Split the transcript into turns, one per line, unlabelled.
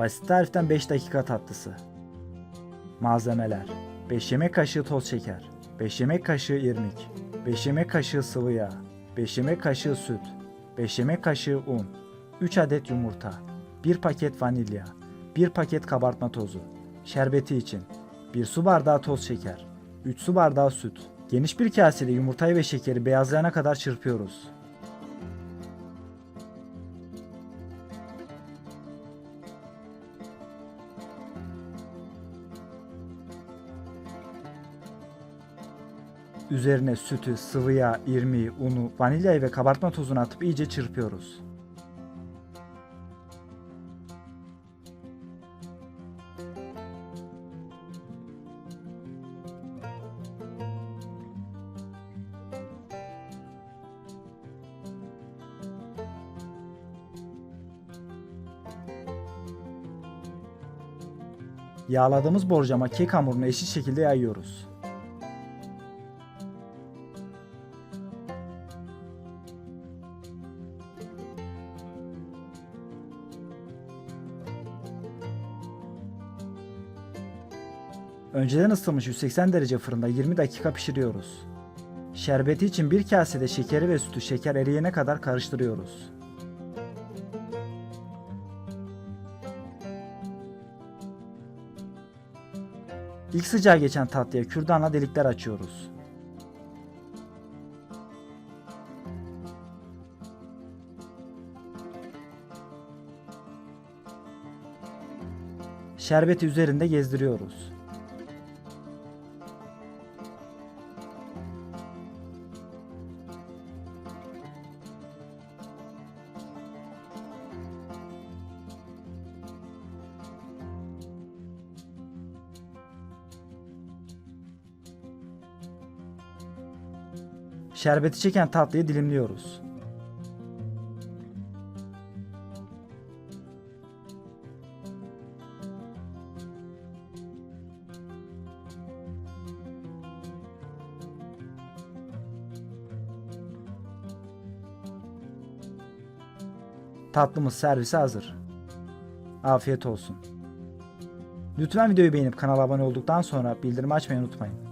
Basit tariften 5 dakika tatlısı. Malzemeler. 5 yemek kaşığı toz şeker, 5 yemek kaşığı irmik, 5 yemek kaşığı sıvı yağ, 5 yemek kaşığı süt, 5 yemek kaşığı un, 3 adet yumurta, 1 paket vanilya, 1 paket kabartma tozu, şerbeti için. 1 su bardağı toz şeker, 3 su bardağı süt. Geniş bir kasede yumurtayı ve şekeri beyazlayana kadar çırpıyoruz. Üzerine sütü, sıvı yağ, irmiği, unu, vanilyayı ve kabartma tozunu atıp iyice çırpıyoruz. Yağladığımız borcama kek hamurunu eşit şekilde yayıyoruz. Önceden ısıtılmış 180 derece fırında 20 dakika pişiriyoruz. Şerbeti için bir kasede şekeri ve sütü şeker eriyene kadar karıştırıyoruz. İlk sıcağı geçen tatlıya kürdanla delikler açıyoruz. Şerbeti üzerinde gezdiriyoruz. Şerbeti çeken tatlıyı dilimliyoruz. Tatlımız servise hazır. Afiyet olsun. Lütfen videoyu beğenip kanala abone olduktan sonra bildirim açmayı unutmayın.